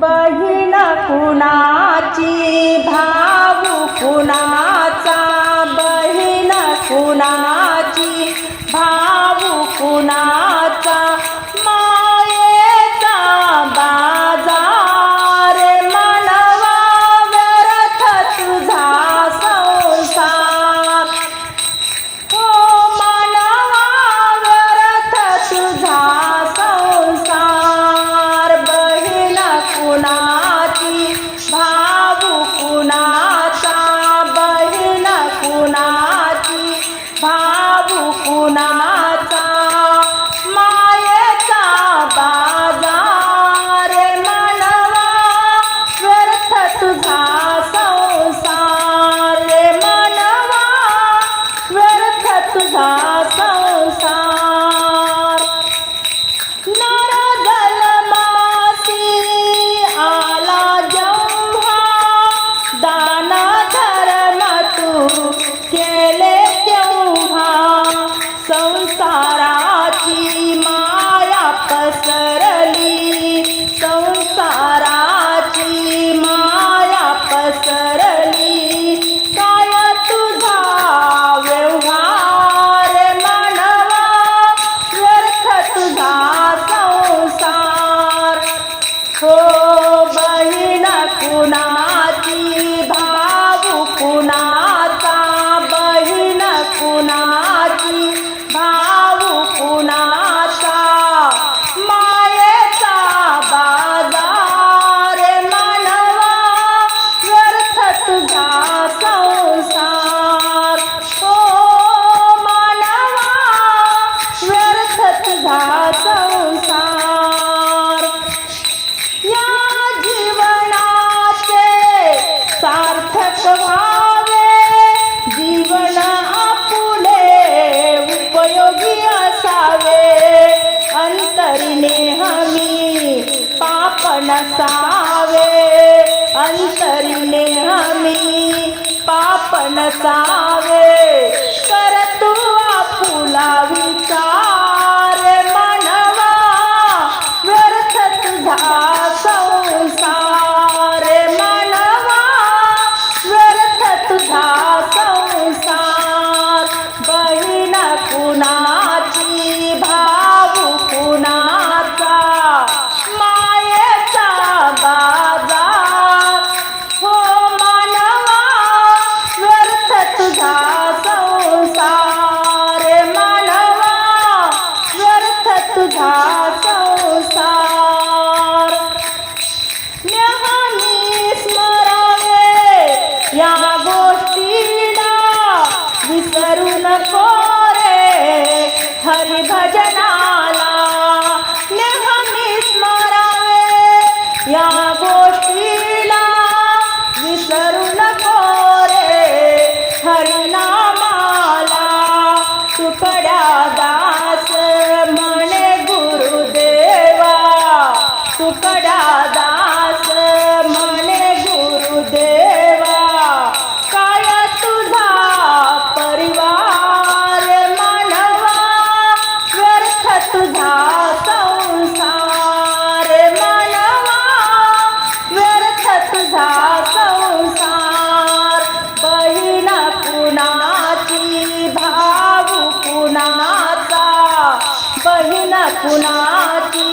बहीण कुणाची भाऊ कुणा भाऊ नसावे. अंतरीने हमी पाप नसावे करतो आपुला विचार मनवा व्यर्थ तुझा দাদা। सुनाती